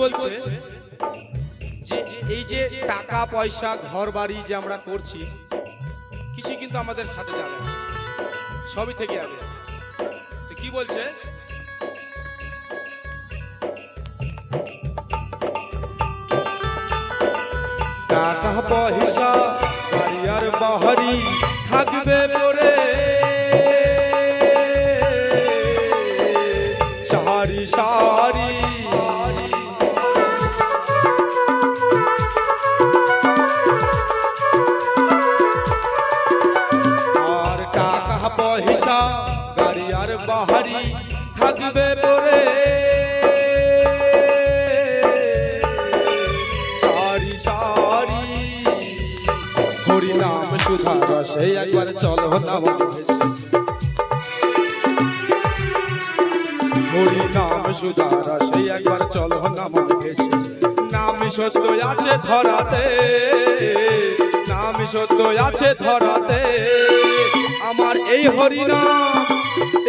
বলছে? যে এই যে টাকা পয়সা ঘর বাড়ি যে আমরা করছি কিছু কিন্তু আমাদের সাথে যাবে সবই থেকে যাবে। তো কি বলছে? টাকা পয়সা বাড়ি আর বাহারি থাকবে পরে। পয়সা গাড়ি আর বাহারি থাকবে পরে। সারি সারি, হরি নাম সুধা রসে একবার চলো না হরি নাম সুধা রসে একবার চলো না নাম সত্য আছে ধরাতে, নাম সত্য আছে ধরাতে। এই হরিনাম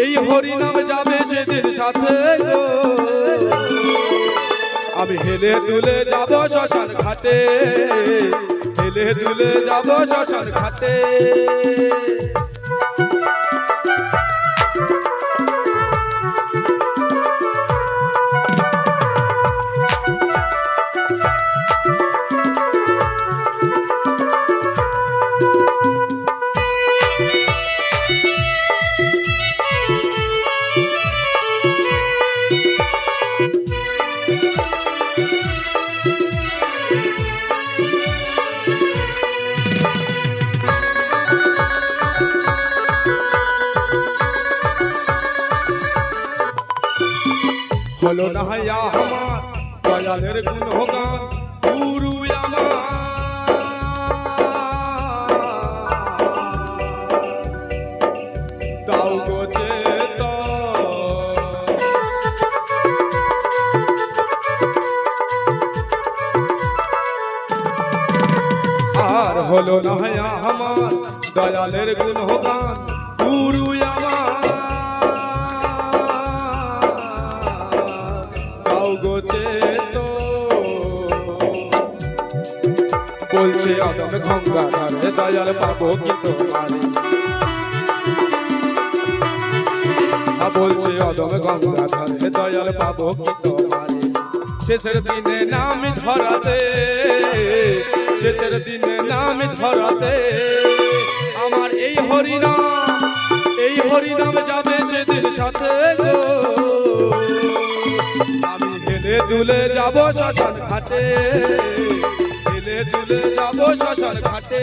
এই হরিনাম যাবে সেদিন সাথে আমি হেলে দুলে যাব শ্মশান ঘাটে, হেলে দুলে যাব শ্মশান ঘাটে। হলো না হাইয়া আমার দয়ালের গুণগান গুরু আমার দাও গো চেতন। আর হলো না হায়া আমার দয়ালের গুণ গান গুরু বলছে আদম গঙ্গা ধারে দয়াল পাবো কি তোমারে? বলছে অদম গঙ্গা ধারে দয়াল পাবো কি তোমারে? শেষের দিনে নাম ধরাতে, শেষের দিনে নাম ধরাতে আমার এই হরিনাম এই হরিনাম যাবে সেদিন সাথে গো। আমি হেলে দুলে যাব শ্মশান ঘাটে। চলে যাব শ্মশান ঘাটে